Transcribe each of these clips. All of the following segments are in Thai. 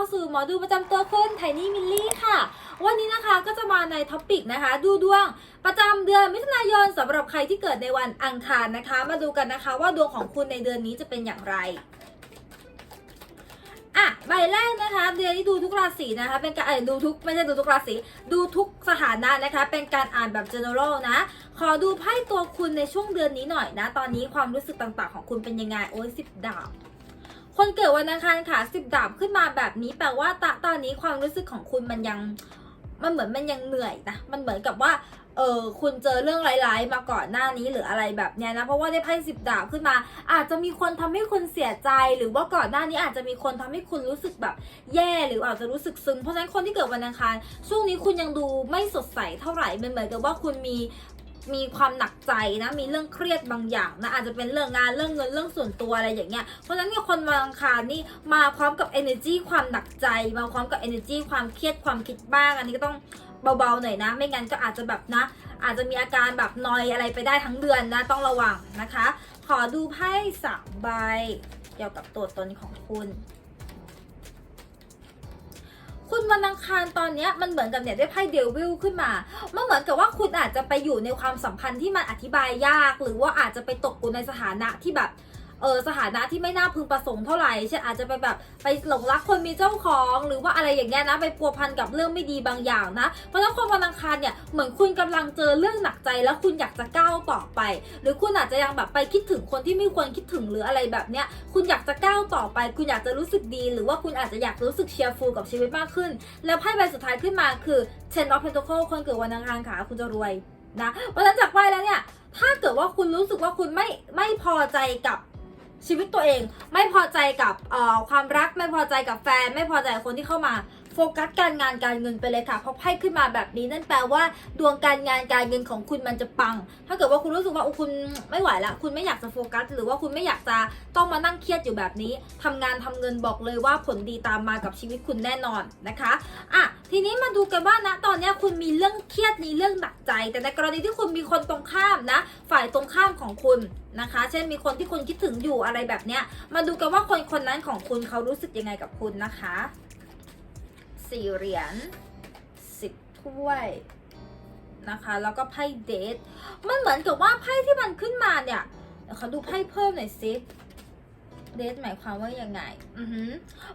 าสู่หมอดูประจำตัวคนไทนี่มิลลี่ค่ะ วันนี้นะคะก็จะมาในท็อปิกนะคะ ดูดวงประจำเดือนมิถุนายนสำหรับใครที่เกิดในวันอังคารนะคะ มาดูกันนะคะว่าดวงของคุณในเดือนนี้จะเป็นอย่างไรอะใบแรกนะคะเดือนนี้ดูทุกราศีนะคะ เป็นการดูทุกไม่ใช่ดูทุกราศีดูทุกสถานะนะคะ เป็นการอ่านแบบ general นะ ขอดูไพ่ตัวคุณในช่วงเดือนนี้หน่อยนะ ตอนนี้ความรู้สึกต่างๆ ของคุณเป็นยังไงโอ้ยสิบดาบ คนเกิดวันอังคารค่ะสิบดาบขึ้นมาแบบนี้แปลว่าตตอนนี้ความรู้สึกของคุณมันยังมันเหมือนมันยังเหนื่อยนะ มันเหมือนกับว่า เออคุณเจอเรื่องร้ายๆ มาก่อนหน้านี้หรืออะไรแบบเนี้ยนะ เพราะว่าได้ไพ่สิบดาบขึ้นมา อาจจะมีคนทำให้คุณเสียใจ หรือว่าก่อนหน้านี้อาจจะมีคนทำให้คุณรู้สึกแบบแย่ หรืออาจจะรู้สึกซึมเพราะฉะนั้นคนที่เกิดวันอังคาร ช่วงนี้คุณยังดูไม่สดใสเท่าไหร่ มันเหมือนกับว่าคุณมี มีความหนักใจนะ มีเรื่องเครียดบางอย่างนะ อาจจะเป็นเรื่องงาน เรื่องเงิน เรื่องส่วนตัวอะไรอย่างเงี้ย เพราะฉะนั้นเนี่ยคนวันอังคารนี่มาพร้อมกับ energy ความหนักใจ มาพร้อมกับ energy ความเครียด ความคิดบ้าง อันนี้ก็ต้องเบาๆหน่อยนะ ไม่งั้นก็อาจจะแบบนะ อาจจะมีอาการแบบนอยอะไรไปได้ทั้งเดือนนะ ต้องระวังนะคะ ขอดูไพ่สามใบ เกี่ยวกับตัวตนของคุณคุณ วันอังคารตอนเนี้ยมันเหมือนกับเนี่ยได้ไพ่เดวิลขึ้นมา มันเหมือนกับว่าคุณอาจจะไปอยู่ในความสัมพันธ์ที่มันอธิบายยาก หรือว่าอาจจะไปตกอยู่ในสถานะที่แบบ เออสถานะที่ไม่น่าพึงประสงค์เท่าไหร่เช่นอาจจะไปแบบไปหลงรักคนมีเจ้าของ หรือว่าอะไรอย่างเงี้ยนะไปพัวพันกับเรื่องไม่ดีบางอย่างนะ เพราะฉะนั้นคนวันอังคารเนี่ยเหมือนคุณกำลังเจอเรื่องหนักใจแล้วคุณอยากจะก้าวต่อไป หรือคุณอาจจะยังแบบไปคิดถึงคนที่ไม่ควรคิดถึงหรืออะไรแบบเนี้ยคุณอยากจะก้าวต่อไป คุณอยากจะรู้สึกดี หรือว่าคุณอาจจะอยากรู้สึกเชียร์ฟูลกับชีวิตมากขึ้น แล้วไพ่ใบสุดท้ายขึ้นมาคือ Ten of Pentacles คนเกิดวันอังคารค่ะคุณจะรวยนะเพราะฉะนั้นจากไพ่แล้วเนี่ยถ้าเกิดว่าคุณรู้สึกว่าคุณไม่ไม่พอใจกับ ชีวิตตัวเอง ไม่พอใจกับความรัก ไม่พอใจกับแฟน ไม่พอใจคนที่เข้ามาโฟกัสการงานการเงินไปเลยค่ะเพราะไพ่ขึ้นมาแบบนี้นั่นแปลว่า ดวงการงานการเงินของคุณมันจะปัง ถ้าเกิดว่าคุณรู้สึกว่าคุณไม่ไหวละคุณไม่อยากจะโฟกัส หรือว่าคุณไม่อยากจะต้องมานั่งเครียดอยู่แบบนี้ทำงานทำเงินบอกเลยว่าผลดีตามมากับชีวิตคุณแน่นอนนะคะอะทีนี้มาดูกันว่านะตอนนี้คุณมีเรื่องเครียดมีเรื่องหนักใจ แต่ในกรณีที่คุณมีคนตรงข้ามนะ ฝ่ายตรงข้ามของคุณ นะคะ เช่นมีคนที่คุณคิดถึงอยู่อะไรแบบเนี้ย มาดูกันว่าคนคนนั้นของคุณเขารู้สึกยังไงกับคุณนะคะสี่เหรียญสิบถ้วยนะคะแล้วก็ไพ่เดทมันเหมือนกับว่าไพ่ที่มันขึ้นมาเนี่ยเขาดูไพ่เพิ่มหน่อยสิเดทหมายความว่ายังไง อือหือ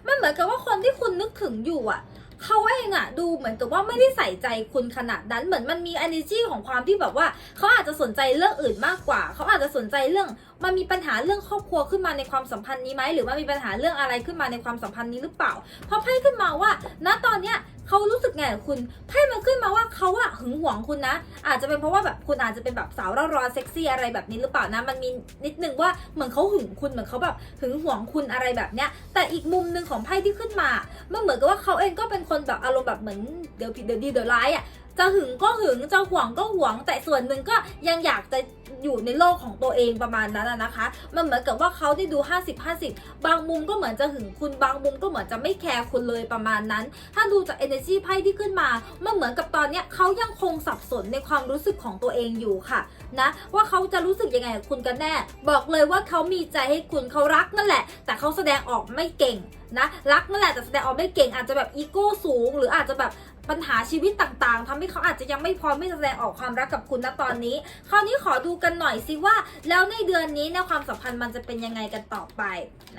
มันเหมือนกับว่าคนที่คุณนึกถึงอยู่อะ เขาเองอะดูเหมือนกับว่าไม่ได้ใส่ใจคุณขนาดนั้นเหมือนมันมี energy ของความที่แบบว่าเขาอาจจะสนใจเรื่องอื่นมากกว่า เขาอาจจะสนใจเรื่องมันมีปัญหาเรื่องครอบครัวขึ้นมาในความสัมพันธ์นี้ไหมหรือว่ามีปัญหาเรื่องอะไรขึ้นมาในความสัมพันธ์นี้หรือเปล่าเพราะไพ่ขึ้นมาว่า ณตอนเนี้ย เขารู้สึกไงกับคุณไพ่มันขึ้นมาว่าเขาอะหึงหวงคุณนะ อาจจะเป็นเพราะว่าแบบคุณอาจจะเป็นแบบสาวร้อนร้อนเซ็กซี่อะไรแบบนี้หรือเปล่านะ มันมีนิดนึงว่าเหมือนเขาหึงคุณเหมือนเขาแบบหึงหวงคุณอะไรแบบเนี้ย แต่อีกมุมหนึ่งของไพ่ที่ขึ้นมา มันเหมือนกับว่าเขาเองก็เป็นคนแบบอารมณ์แบบเหมือนเดี๋ยวผิดเดี๋ยวดีเดี๋ยวร้ายอะ จะหึงก็หึงจะหวงก็หวง แต่ส่วนหนึ่งก็ยังอยากจะอยู่ในโลกของตัวเองประมาณนั้นนะคะ มันเหมือนกับว่าเขาได้ดู 50 50 บางมุมก็เหมือนจะหึงคุณ บางมุมก็เหมือนจะไม่แคร์คุณเลยประมาณนั้น ถ้าดูจาก energy ไพ่ที่ขึ้นมา มันเหมือนกับตอนเนี้ยเขายังคงสับสนในความรู้สึกของตัวเองอยู่ค่ะนะว่าเขาจะรู้สึกยังไงกับคุณกันแน่ บอกเลยว่าเขามีใจให้คุณเขารักนั่นแหละ แต่เขาแสดงออกไม่เก่งนะรักนั่นแหละแต่แสดงออกไม่เก่งอาจจะแบบอีโก้สูง หรืออาจจะแบบ ปัญหาชีวิตต่างๆทำให้เขาอาจจะยังไม่พร้อมที่จะแสดงออกความรักกับคุณณตอนนี้ คราวนี้ขอดูกันหน่อยสิว่า แล้วในเดือนนี้เนี่ยความสัมพันธ์มันจะเป็นยังไงกันต่อไป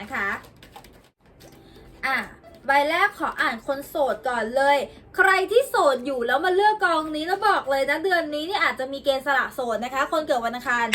นะคะอะใบแรกขออ่านคนโสดก่อนเลย ใครที่โสดอยู่แล้วมาเลือกกองนี้แล้วบอกเลยนะเดือนนี้เนี่ยอาจจะมีเกณฑ์สละโสดนะคะ คนเกิดวันอังคาร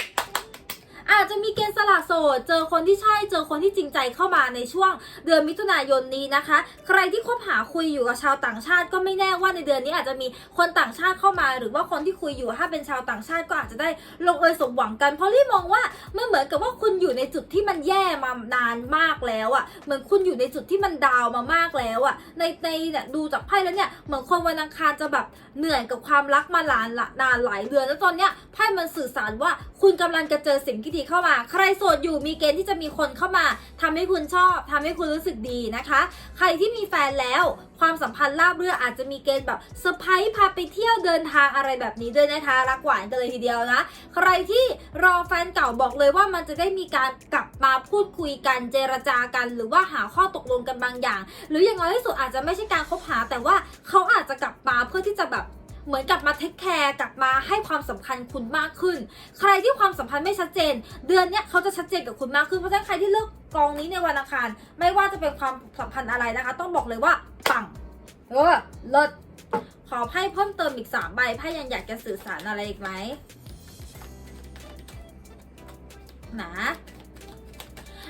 อาจจะมีเกณฑ์สละโสด เจอคนที่ใช่ เจอคนที่จริงใจเข้ามาในช่วงเดือนมิถุนายนนี้นะคะ ใครที่คบหาคุยอยู่กับชาวต่างชาติ ก็ไม่แน่ว่าในเดือนนี้อาจจะมีคนต่างชาติเข้ามา หรือว่าคนที่คุยอยู่ถ้าเป็นชาวต่างชาติก็อาจจะได้ลงเอยสมหวังกันเพราะรี่มองว่ามันเหมือนกับว่าคุณอยู่ในจุดที่มันแย่มานานมากแล้วอะ่ะเหมือนคุณอยู่ในจุดที่มันดาวมามากแล้วอะ่ะในในเนี่ยดูจากไพ่แล้วเนี่ยเหมือนคนวันอังคารจะแบบเหนื่อยกับความรักมาลานละนานหลายเดือนแล้วตอนเนี้ยไพ่มันสื่อสารว่าคุณกำลังจะเจอสิ่งที่ดีดีๆเข้ามา ใครโสดอยู่มีเกณฑ์ที่จะมีคนเข้ามาทำให้คุณชอบทำให้คุณรู้สึกดีนะคะ ใครที่มีแฟนแล้วความสัมพันธ์ราบรื่นอาจจะมีเกณฑ์แบบเซอร์ไพรส์พาไปเที่ยวเดินทางอะไรแบบนี้ด้วยนะคะ รักหวานกันเลยทีเดียวนะ ใครที่รอแฟนเก่าบอกเลยว่ามันจะได้มีการกลับมาพูดคุยกันเจรจากัน หรือว่าหาข้อตกลงกันบางอย่าง หรืออย่างน้อยที่สุดอาจจะไม่ใช่การคบหา แต่ว่าเขาอาจจะกลับมาเพื่อที่จะแบบ เหมือนกลับมาเทคแคร์กลับมาให้ความสำคัญคุณมากขึ้น ใครที่ความสัมพันธ์ไม่ชัดเจน เดือนเนี้ยเขาจะชัดเจนกับคุณมากขึ้นเพราะฉะนั้นใครที่เลือกกองนี้ในวันอังคาร ไม่ว่าจะเป็นความสัมพันธ์อะไรนะคะ ต้องบอกเลยว่าปังเออเลิศขอไพ่เพิ่มเติมอีกสามใบไพ่ยังอยากจะสื่อสารอะไรอีกไหมหนา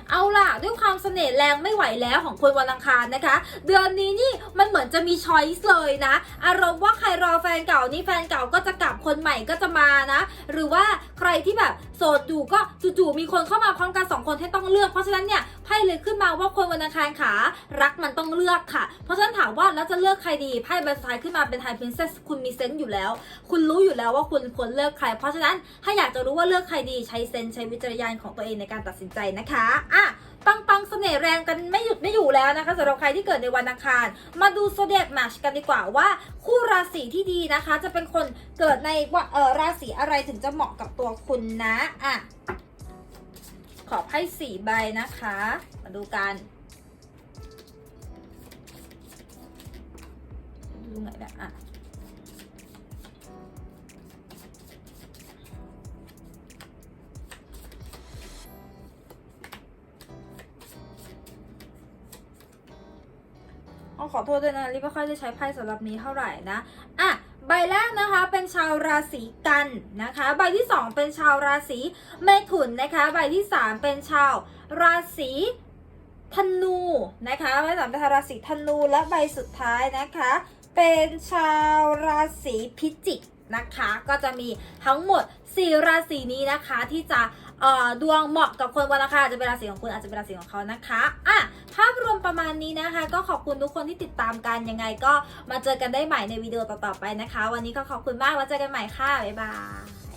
เอาล่ะ ด้วยความเสน่ห์แรงไม่ไหวแล้วของคนวันอังคารนะคะ เดือนนี้นี่ มันเหมือนจะมีช้อยส์เลยนะ อารมณ์ว่าใครรอแฟนเก่านี่แฟนเก่าก็จะกลับคนใหม่ก็จะมานะ หรือว่าใครที่แบบโสดอยู่ก็จู่ๆมีคนเข้ามาพร้อมกันสองคนให้ต้องเลือก เพราะฉะนั้นเนี่ยไพ่เลยขึ้นมาว่าคนวันอังคารขารักมันต้องเลือกค่ะ เพราะฉะนั้นถามว่าแล้วจะเลือกใครดีไพ่ใบสุดท้ายขึ้นมาเป็นไฮพ r นเซสคุณมีเซนต์อยู่แล้ว คุณรู้อยู่แล้วว่าคุณควรเลือกใคร เพราะฉะนั้นถ้าอยากจะรู้ว่าเลือกใครดีใช้เซนส์ใช้วิจารณญาณของตัวเองในการตัดสินใจนะคะอะปังปังเสน่ห์แรงกันไม่หยุดไม่ แล้วนะคะสำหรับใครที่เกิดในวันอังคาร มาดูโซเดียกแมชกันดีกว่าว่า คู่ราศีที่ดีนะคะ จะเป็นคนเกิดในว่าเออราศีอะไรถึงจะเหมาะกับตัวคุณนะอะขอไพ่สี่ใบนะคะ มาดูกันดูไหนนะอะ ต้องขอโทษด้วยนะลิไม่ค่อยได้ใช้ไพ่สำหรับนี้เท่าไหร่นะอะใบแรกนะคะเป็นชาวราศีกันนะคะ ใบที่ 2 เป็นชาวราศีเมถุนนะคะ ใบที่ 3 เป็นชาวราศีธนูนะคะใบสามเป็นชาวราศีธนูและใบสุดท้ายนะคะ เป็นชาวราศีพิจิกนะคะ ก็จะมีทั้งหมด 4 ราศีนี้นะคะที่จะ ดวงเหมาะกับคนวันอังคารอาจจะเป็นราศีของคุณอาจจะเป็นราศีของเขานะคะอะภาพรวมประมาณนี้นะคะ ก็ขอบคุณทุกคนที่ติดตามกันยังไงก็มาเจอกันได้ใหม่ในวิดีโอต่อๆไปนะคะ วันนี้ก็ขอบคุณมากแล้วเจอกันใหม่ค่ะบ๊ายบาย